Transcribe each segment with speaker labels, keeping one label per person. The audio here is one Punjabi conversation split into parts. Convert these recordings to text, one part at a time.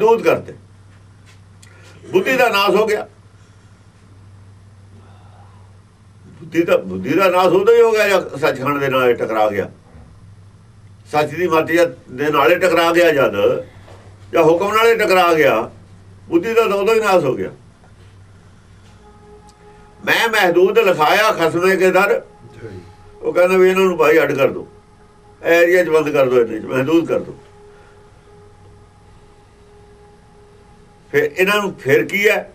Speaker 1: ਦੂਤ ਕਰਤੇ ਬੁੱਧੀ ਦਾ ਨਾਸ ਹੋ ਗਿਆ। ਬੁੱਧੀ ਦਾ ਬੁੱਧੀ ਦਾ ਨਾਸ ਉਦੋਂ ਹੀ ਹੋ ਗਿਆ ਜਦ ਸੱਚਖੰਡ ਦੇ ਨਾਲ ਟਕਰਾ ਗਿਆ? ਸੱਚ ਦੀ ਮੱਤ ਦੇ ਨਾਲੇ ਟਕਰਾ ਗਿਆ ਜਦ ਜਾਂ ਹੁਕਮ ਨਾਲੇ ਟਕਰਾ ਗਿਆ ਬੁੱਧੀ ਦਾ ਉਦੋਂ ਹੀ ਨਾਸ ਹੋ ਗਿਆ। ਮੈਂ ਮਹਦੂਦ ਲਿਖਾਇਆ ਖਸਮੇ ਕੇ ਦਰ। ਉਹ ਕਹਿੰਦਾ ਵੀ ਇਹਨਾਂ ਨੂੰ ਭਾਈ ਅੱਡ ਕਰ ਦਿਓ ਏਰੀਆ 'ਚ ਬੰਦ ਕਰ ਦਿਓ ਇਹਨੇ 'ਚ ਮਹਦੂਦ ਕਰ ਦਿਓ ਫਿਰ ਇਹਨਾਂ ਨੂੰ ਫਿਰ ਕੀ ਹੈ?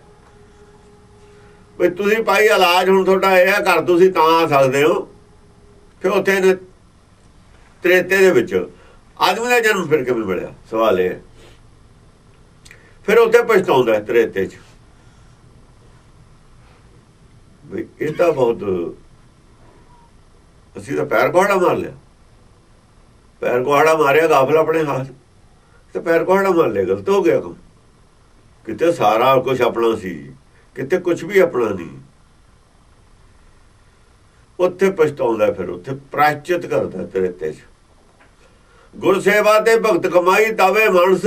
Speaker 1: ਵੀ ਤੁਸੀਂ ਭਾਈ ਇਲਾਜ ਹੁਣ ਤੁਹਾਡਾ ਇਹ ਹੈ ਘਰ ਤੁਸੀਂ ਤਾਂ ਆ ਸਕਦੇ ਹੋ। ਫਿਰ ਉੱਥੇ ਨੇ ਤ੍ਰੇਤੇ ਦੇ ਵਿੱਚ ਆਦਮੀ ਦਾ ਜਨਮ ਫਿਰ ਕਿਵੇਂ ਮਿਲਿਆ? ਸਵਾਲ ਇਹ ਫਿਰ ਉੱਥੇ ਪਛਤਾਉਂਦਾ ਹੈ ਤ੍ਰੇਤੇ 'ਚ। ਵੀ ਇਹ ਤਾਂ ਬਹੁਤ ਅਸੀਂ ਤਾਂ ਪੈਰ ਕੋਹੜਾ ਮਾਰ ਲਿਆ। ਪੈਰ ਕੋਹੜਾ ਮਾਰਿਆ ਗਾਫਲ ਆਪਣੇ ਹੱਥ। ਤੇ ਪੈਰ ਕੋਹੜਾ ਮਾਰ ਲਿਆ, ਗਲਤ ਹੋ ਗਿਆ ਕੰਮ। ਕਿਤੇ ਸਾਰਾ ਕੁਝ ਆਪਣਾ ਸੀ ਕਿਤੇ ਕੁਝ ਵੀ ਆਪਣਾ ਨਹੀਂ। ਉੱਥੇ ਪਛਤਾਉਂਦਾ ਫਿਰ ਉੱਥੇ ਪ੍ਰਾਇਚਿਤ ਕਰਦਾ ਤੇਰੇ ਤੇ। ਗੁਰ ਸੇਵਾ ਤੇ ਭਗਤ ਕਮਾਈ ਤਾਵੇ ਮਨਸ।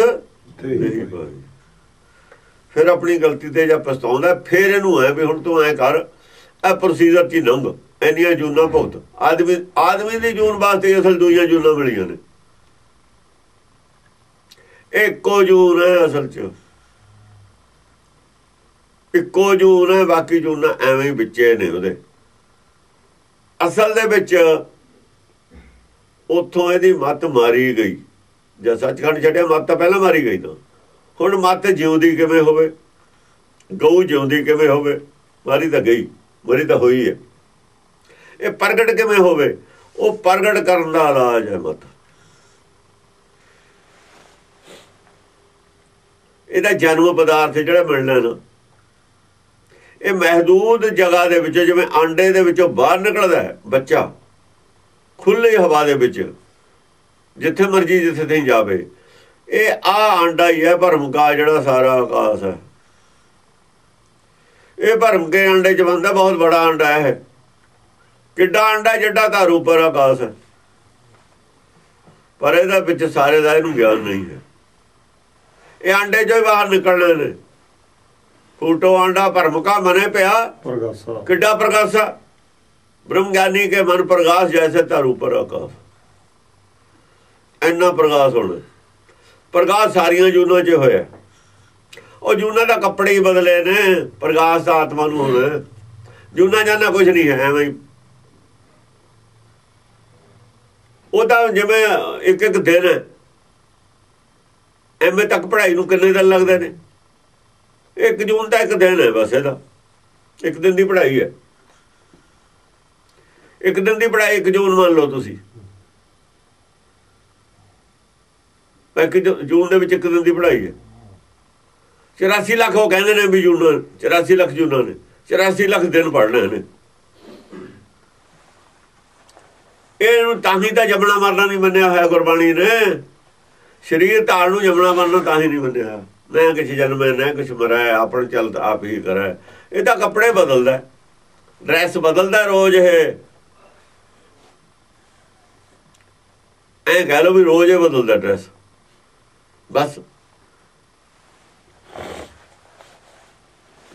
Speaker 1: ਫਿਰ ਆਪਣੀ ਗਲਤੀ ਤੇ ਜਾਂ ਪਛਤਾਉਂਦਾ ਫਿਰ ਇਹਨੂੰ ਹੈ ਵੀ ਹੁਣ ਤੂੰ ਐ ਕਰ ਇਹ ਪ੍ਰੋਸੀਜਰ ਚ ਲੰਘ। ਇੰਨੀਆਂ ਜੂਨਾਂ ਭੁਗਤ। ਆਦਮੀ ਆਦਮੀ ਦੀ ਜੂਨ ਵਾਸਤੇ ਅਸਲ ਦੂਜੀਆਂ ਜੂਨਾਂ ਮਿਲੀਆਂ ਨੇ। ਇੱਕੋ ਜੂਨ ਹੈ ਅਸਲ ਚ। ਇੱਕੋ ਜੂਨ ਹੈ, ਬਾਕੀ ਜੂਨਾਂ ਐਵੇਂ ਹੀ ਵਿੱਚੇ ਨੇ ਉਹਦੇ। ਅਸਲ ਦੇ ਵਿੱਚ ਉੱਥੋਂ ਇਹਦੀ ਮੱਤ ਮਾਰੀ ਗਈ। ਜਦ ਸੱਚਖੰਡ ਛੱਡਿਆ, ਮੱਤ ਤਾਂ ਪਹਿਲਾਂ ਮਾਰੀ ਗਈ ਤਾਂ। ਹੁਣ ਮੱਤ ਜਿਉਂਦੀ ਕਿਵੇਂ ਹੋਵੇ? ਗਊ ਜਿਉਂਦੀ ਕਿਵੇਂ ਹੋਵੇ? ਮਾਰੀ ਤਾਂ ਗਈ, ਮਰੀ ਤਾਂ ਹੋਈ ਹੈ। ਇਹ ਪ੍ਰਗਟ ਕਿਵੇਂ ਹੋਵੇ? ਉਹ ਪ੍ਰਗਟ ਕਰਨ ਦਾ ਇਲਾਜ ਹੈ ਮਤ। ਇਹਦਾ ਜਨਮ ਪਦਾਰਥ ਜਿਹੜਾ ਮਿਲਣਾ ਨਾ ਇਹ ਮਹਦੂਦ ਜਗ੍ਹਾ ਦੇ ਵਿੱਚ, ਜਿਵੇਂ ਆਂਡੇ ਦੇ ਵਿੱਚੋਂ ਬਾਹਰ ਨਿਕਲਦਾ ਹੈ, ਬੱਚਾ ਖੁੱਲੀ ਹਵਾ ਦੇ ਵਿੱਚ, ਜਿੱਥੇ ਮਰਜ਼ੀ, ਜਿੱਥੇ ਤੇ ਜਾਵੇ। ਇਹ ਆ ਆਂਡਾ ਹੀ ਹੈ ਭਰਮ ਕਾ ਜਿਹੜਾ ਸਾਰਾ ਆਕਾਸ਼ ਹੈ। ਇਹ ਭਰਮ ਕੇ ਆਂਡੇ ਚ ਬੰਦਾ ਬਹੁਤ ਬੜਾ ਆਂਡਾ ਹੈ। ਕਿੱਡਾ ਆਂਡਾ, ਜਿੱਡਾ ਘਰ ਉੱਪਰ ਆਕਾਸ਼ ਹੈ। ਪਰ ਇਹਦਾ ਵਿੱਚ ਸਾਰੇ ਦਾ ਇਹਨੂੰ ਗਿਆਨ ਨਹੀਂ ਹੈ। ਇਹ ਆਂਡੇ ਚੋਂ ਹੀ ਬਾਹਰ ਨਿਕਲਣੇ ਨੇ। ਫੂਟੋ ਆਂਡਾ ਭਰਮ ਕਾ ਮਨੇ ਪਿਆ।
Speaker 2: ਪ੍ਰਗਾਸਾ।
Speaker 1: ਕਿੱਡਾ ਪ੍ਰਕਾਸ਼ਾ ਬ੍ਰਹਮ ਗਿਆਨੀ ਕੇ ਮਨ ਪ੍ਰਕਾਸ਼ ਜੈਸੇ ਤਾਰ ਉੱਪਰ ਆਕਾਸ਼। ਇੰਨਾ ਪ੍ਰਕਾਸ਼ ਹੋਣਾ। ਪ੍ਰਕਾਸ਼ ਸਾਰੀਆਂ ਜੂਨਾਂ 'ਚ ਹੋਇਆ। ਉਹ ਜੂਨਾਂ ਦਾ ਕੱਪੜੇ ਹੀ ਬਦਲੇ ਨੇ ਪ੍ਰਕਾਸ਼ ਦਾ ਆਤਮਾ ਨੂੰ ਹੋਣਾ। ਜੂਨਾਂ ਜਾਨਾ ਕੁਝ ਨਹੀਂ ਹੈ ਐਵੇਂ। ਉਹ ਤਾਂ ਜਿਵੇਂ ਇੱਕ ਇੱਕ ਦਿਨ ਐਵੇਂ ਤੱਕ ਪੜ੍ਹਾਈ ਨੂੰ ਕਿੰਨੇ ਦਿਨ ਲੱਗਦੇ ਨੇ? ਇੱਕ ਜੂਨ ਦਾ ਇੱਕ ਦਿਨ ਹੈ ਬਸ ਇਹਦਾ। ਇੱਕ ਦਿਨ ਦੀ ਪੜ੍ਹਾਈ ਹੈ। ਇੱਕ ਦਿਨ ਦੀ ਪੜ੍ਹਾਈ, ਇੱਕ ਜੂਨ ਮੰਨ ਲਓ ਤੁਸੀਂ। ਇੱਕ ਜੂਨ ਦੇ ਵਿੱਚ ਇੱਕ ਦਿਨ ਦੀ ਪੜ੍ਹਾਈ ਹੈ। 84 ਲੱਖ ਉਹ ਕਹਿੰਦੇ ਨੇ ਵੀ ਜੂਨ 84 ਲੱਖ ਜੂਨਾਂ ਨੇ। 84 ਲੱਖ ਦਿਨ ਪੜ੍ਹਨੇ ਨੇ ਇਹਨੂੰ ਤਾਂ ਹੀ ਤਾਂ ਜਮਣਾ ਮਰਨਾ ਨਹੀਂ ਮੰਨਿਆ ਹੋਇਆ ਗੁਰਬਾਣੀ ਨੇ। ਸਰੀਰ ਤਾਲ ਨੂੰ ਜਮਣਾ ਮਰਨਾ ਤਾਂ ਹੀ ਨਹੀਂ ਮੰਨਿਆ ਮੈਂ ਕਿਸੇ ਜਨਮੇ ਨਾ ਕੁਛ ਮਰਾਇਆ, ਆਪਣ ਚੱਲ ਆਪ ਹੀ ਕਰੇ। ਇਹ ਤਾਂ ਕੱਪੜੇ ਬਦਲਦਾ ਡਰੈਸ ਬਦਲਦਾ ਰੋਜ਼ ਇਹ। ਐ ਕਹ ਲੋ ਵੀ ਰੋਜ਼ ਇਹ ਬਦਲਦਾ ਡਰੈਸ ਬਸ।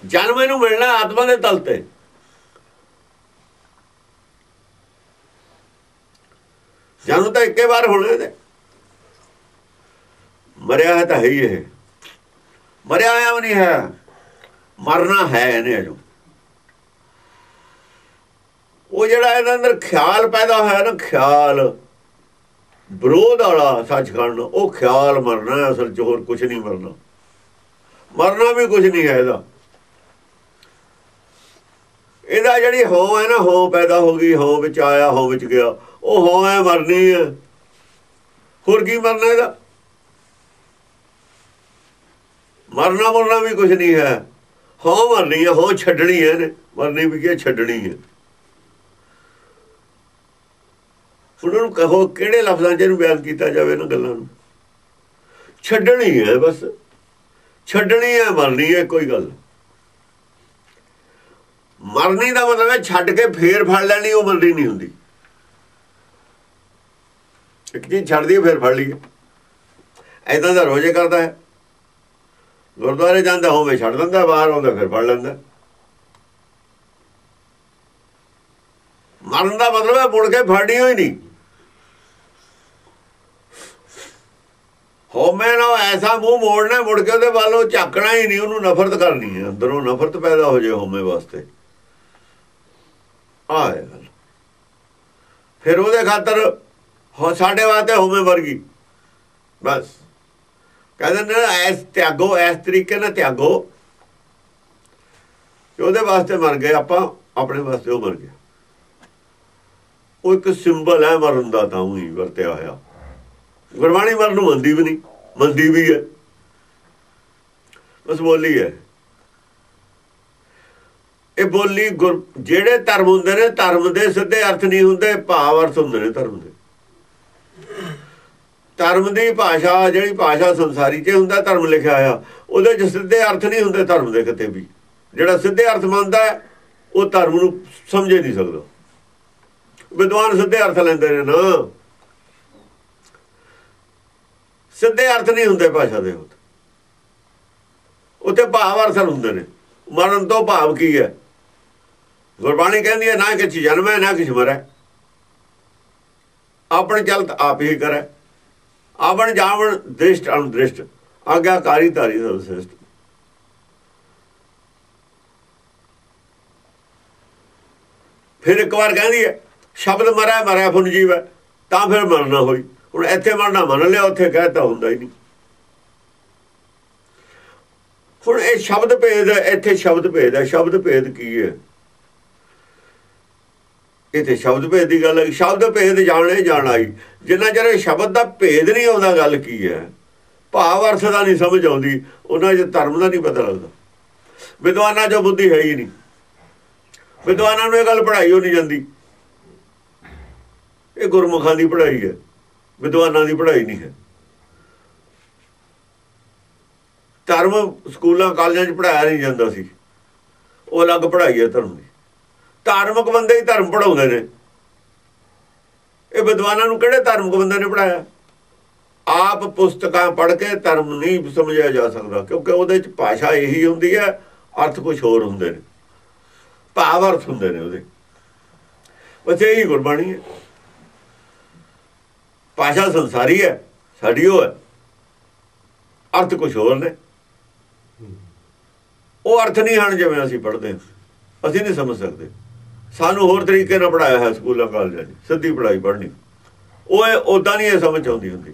Speaker 1: ਜਨਮ ਇਹਨੂੰ ਮਿਲਣਾ ਆਤਮਾ ਦੇ ਤਲ ਤੇ। ਜਨਮ ਤਾਂ ਇੱਕੇ ਵਾਰ ਹੋਣਾ ਤੇ ਮਰਿਆ ਹੈ ਤਾਂ ਹੈ ਹੀ ਇਹ। ਮਰਿਆ ਆਇਆ ਨਹੀਂ ਹੈ। ਮਰਨਾ ਹੈ ਇਹਨੇ ਅਜੋ ਉਹ ਜਿਹੜਾ ਇਹਦੇ ਅੰਦਰ ਖਿਆਲ ਪੈਦਾ ਹੋਇਆ ਨਾ, ਖਿਆਲ, ਵਿਰੋਧ ਵਾਲਾ ਸੱਚਖੰਡ, ਉਹ ਖਿਆਲ ਮਰਨਾ ਅਸਲ ਚ ਹੋਰ ਕੁਝ ਨਹੀਂ ਮਰਨਾ। ਮਰਨਾ ਵੀ ਕੁਝ ਨਹੀਂ ਹੈ ਇਹਦਾ। ਇਹਦਾ ਜਿਹੜੀ ਹੋ ਹੈ ਨਾ, ਹੋ ਪੈਦਾ ਹੋ ਗਈ, ਹੋ ਵਿੱਚ ਆਇਆ, ਹੋ ਵਿੱਚ ਗਿਆ, ਉਹ ਹੋ ਹੈ ਮਰਨੀ ਹੈ। ਹੋਰ ਕੀ ਮਰਨਾ ਇਹਦਾ? ਮਰਨਾ ਮਰਨਾ ਵੀ ਕੁਝ ਨਹੀਂ ਹੈ। ਹੋ ਮਰਨੀ ਹੈ, ਹੋ ਛੱਡਣੀ ਹੈ ਨੇ ਮਰਨੀ ਵੀ ਕੀ ਛੱਡਣੀ ਹੈ। ਉਹਨਾਂ ਨੂੰ ਕਹੋ ਕਿਹੜੇ ਲਫ਼ਜ਼ਾਂ 'ਚ ਇਹਨੂੰ ਬਿਆਨ ਕੀਤਾ ਜਾਵੇ ਇਹਨਾਂ ਗੱਲਾਂ ਨੂੰ। ਛੱਡਣੀ ਹੈ ਬਸ। ਛੱਡਣੀ ਹੈ, ਮਰਨੀ ਹੈ, ਕੋਈ ਗੱਲ ਮਰਨੀ ਦਾ ਮਤਲਬ ਹੈ ਛੱਡ ਕੇ ਫੇਰ ਫੜ ਲੈਣੀ, ਉਹ ਮਰਨੀ ਨਹੀਂ ਹੁੰਦੀ। ਇੱਕ ਚੀਜ਼ ਛੱਡਦੀ ਹੈ, ਫੇਰ ਫੜ ਲਈਏ ਐਦਾਂ ਦਾ ਰੋਜ਼ੇ ਕਰਦਾ ਹੈ। ਗੁਰਦੁਆਰੇ ਜਾਂਦਾ ਹੋਵੇ, ਛੱਡ ਦਿੰਦਾ, ਬਾਹਰ ਆਉਂਦਾ, ਫਿਰ ਫੜ ਲੈਂਦਾ। ਮਰਨ ਦਾ ਮਤਲਬ ਹੈ, ਮੁੜ ਕੇ ਫੜਨੀ ਹੋਈ ਨਹੀਂ। ਹੋਮੇ ਨਾ ਐਸਾ ਮੂੰਹ ਮੋੜਨਾ ਮੁੜ ਕੇ ਉਹਦੇ ਵੱਲੋਂ ਝਾਕਣਾ ਹੀ ਨਹੀਂ, ਉਹਨੂੰ ਨਫ਼ਰਤ ਕਰਨੀ ਹੈ। ਅੰਦਰੋਂ ਨਫ਼ਰਤ ਪੈਦਾ ਹੋ ਜੇ ਹੋਮੇ ਵਾਸਤੇ। ਆਏ ਗੱਲ। ਫਿਰ ਉਹਦੇ ਖਾਤਰ ਸਾਡੇ ਵਾਸਤੇ ਹੋਮੇ ਵਰਗੀ। ਬਸ। ਕਹਿੰਦੇ, ਨੇ ਐਸ ਤਿਆਗੋ ਐਸ ਤਰੀਕੇ ਨਾਲ ਤਿਆਗੋ। ਉਹਦੇ ਵਾਸਤੇ ਮਰ ਗਏ, ਆਪਾਂ ਆਪਣੇ ਵਾਸਤੇ ਉਹ ਮਰ ਗਿਆ ਉਹ ਇੱਕ ਸਿੰਬਲ ਹੈ ਮਰਨ ਦਾ, ਤਾਂ ਉਹੀ ਵਰਤਿਆ ਹੋਇਆ। ਗੁਰਬਾਣੀ ਮਰਨ ਨੂੰ ਮੰਦੀ ਵੀ ਨਹੀਂ ਮੰਦੀ ਵੀ ਹੈ। ਬਸ ਬੋਲੀ ਹੈ। ਇਹ ਬੋਲੀ ਜਿਹੜੇ ਧਰਮ ਹੁੰਦੇ ਨੇ, ਧਰਮ ਦੇ ਸਿੱਧੇ ਅਰਥ ਨਹੀਂ ਹੁੰਦੇ, ਭਾਵ ਅਰਥ ਹੁੰਦੇ ਨੇ ਧਰਮ ਦੇ। ਧਰਮ ਦੀ ਭਾਸ਼ਾ, ਜਿਹੜੀ ਭਾਸ਼ਾ ਸੰਸਾਰੀ 'ਚ ਹੁੰਦਾ, ਧਰਮ ਲਿਖਿਆ ਆ ਉਹਦੇ 'ਚ ਸਿੱਧੇ ਅਰਥ ਨਹੀਂ ਹੁੰਦੇ ਧਰਮ ਦੇ ਕਿਤੇ ਵੀ। ਜਿਹੜਾ ਸਿੱਧੇ ਅਰਥ ਮੰਨਦਾ ਉਹ ਧਰਮ ਨੂੰ ਸਮਝੇ ਨਹੀਂ ਸਕਦਾ। ਵਿਦਵਾਨ ਸਿੱਧੇ ਅਰਥ ਲੈਂਦੇ ਨੇ ਨਾ। ਸਿੱਧੇ ਅਰਥ ਨਹੀਂ ਹੁੰਦੇ ਭਾਸ਼ਾ ਦੇ ਉੱਤੇ ਉੱਤੇ ਭਾਵ ਅਰਥ ਹੁੰਦੇ ਨੇ। ਮਰਨ ਤੋਂ ਭਾਵ ਕੀ ਹੈ? ਗੁਰਬਾਣੀ ਕਹਿੰਦੀ ਹੈ, ਨਾ ਕਿ ਜਨਮ ਹੈ, ਨਾ ਕਿ ਮਰੈ ਆਪਣ ਚਲਤ ਆਪ ਹੀ ਕਰੇ। ਆਵਣ ਜਾਵਣ ਦ੍ਰਿਸ਼ਟ ਅਨੁਦ੍ਰਿਸ਼ਟ ਆਗਿਆਕਾਰੀ ਧਾਰੀ ਸਰਵਸ੍ਰੇਸ਼ਟ ਫਿਰ ਇੱਕ ਵਾਰ ਕਹਿੰਦੀ ਹੈ, ਸ਼ਬਦ ਮਰਿਆ ਮਰਿਆ ਫੁਨ ਜੀਵ, ਤਾਂ ਫਿਰ ਮਰਨਾ ਹੋਈ। ਹੁਣ ਇੱਥੇ ਮਰਨਾ ਮੰਨ ਲਿਆ, ਉੱਥੇ ਕਹਿਤਾ ਹੁੰਦਾ ਹੀ ਨਹੀਂ। ਹੁਣ ਇਹ ਸ਼ਬਦ ਭੇਦ ਇੱਥੇ ਸ਼ਬਦ ਭੇਦ ਹੈ। ਸ਼ਬਦ ਭੇਦ ਕੀ ਹੈ? ਇਥੇ ਸ਼ਬਦ ਭੇਦ ਦੀ ਗੱਲ ਹੈ। ਸ਼ਬਦ ਭੇਦ ਜਾਣਨੇ ਜਾਣ ਆਈ ਜਿੰਨਾ ਚਿਰ ਸ਼ਬਦ ਦਾ ਭੇਦ ਨਹੀਂ ਆਉਂਦਾ, ਗੱਲ ਕੀ ਹੈ? ਭਾਵ ਅਰਥ ਦਾ ਨਹੀਂ ਸਮਝ ਆਉਂਦੀ। ਉਹਨਾਂ 'ਚ ਧਰਮ ਦਾ ਨਹੀਂ ਪਤਾ ਲੱਗਦਾ। ਵਿਦਵਾਨਾਂ ਜੋ ਬੁੱਧੀ ਹੈ ਹੀ ਨਹੀਂ। ਵਿਦਵਾਨਾਂ ਨੂੰ ਇਹ ਗੱਲ ਪੜ੍ਹਾਈ ਹੋ ਨਹੀਂ ਜਾਂਦੀ। ਇਹ ਗੁਰਮੁਖਾਂ ਦੀ ਪੜ੍ਹਾਈ ਹੈ। ਵਿਦਵਾਨਾਂ ਦੀ ਪੜ੍ਹਾਈ ਨਹੀਂ ਹੈ। ਧਰਮ ਸਕੂਲਾਂ, ਕਾਲਜਾਂ 'ਚ ਪੜਾਇਆ ਨਹੀਂ ਜਾਂਦਾ ਸੀ। ਉਹ ਅਲੱਗ ਪੜ੍ਹਾਈ ਹੈ ਧਰਮ ਦੀ। ਧਾਰਮਿਕ ਬੰਦੇ ਹੀ ਧਰਮ ਪੜਾਉਂਦੇ ਨੇ। ਇਹ ਵਿਦਵਾਨਾਂ ਨੂੰ ਕਿਹੜੇ ਧਾਰਮਿਕ ਬੰਦੇ ਨੇ ਪੜਾਇਆ ਆਪ ਪੁਸਤਕਾਂ ਪੜ੍ਹ ਕੇ ਧਰਮ ਨਹੀਂ ਸਮਝਿਆ ਜਾ ਸਕਦਾ, ਕਿਉਂਕਿ ਉਹਦੇ 'ਚ ਭਾਸ਼ਾ ਇਹੀ ਹੁੰਦੀ ਹੈ, ਅਰਥ ਕੁਝ ਹੋਰ ਹੁੰਦੇ ਨੇ। ਭਾਵ ਅਰਥ ਹੁੰਦੇ ਨੇ ਉਹਦੇ। ਬਸ ਇਹੀ ਗੁਰਬਾਣੀ ਹੈ। ਭਾਸ਼ਾ ਸੰਸਾਰੀ ਹੈ, ਸਾਡੀ ਉਹ ਹੈ। ਅਰਥ ਕੁਝ ਹੋਰ ਨੇ। ਉਹ ਅਰਥ ਨਹੀਂ ਹਨ ਜਿਵੇਂ ਅਸੀਂ ਪੜ੍ਹਦੇ ਅਸੀਂ ਨਹੀਂ ਸਮਝ ਸਕਦੇ। ਸਾਨੂੰ ਹੋਰ ਤਰੀਕੇ ਨਾਲ ਪੜਾਇਆ ਹੈ ਸਕੂਲਾਂ, ਕਾਲਜਾਂ 'ਚ। ਸਿੱਧੀ ਪੜਾਈ ਪੜ੍ਹਨੀ। ਉਹ ਉਦਾਂ ਨਹੀਂ ਇਹ ਸਮਝ ਆਉਂਦੀ ਹੁੰਦੀ।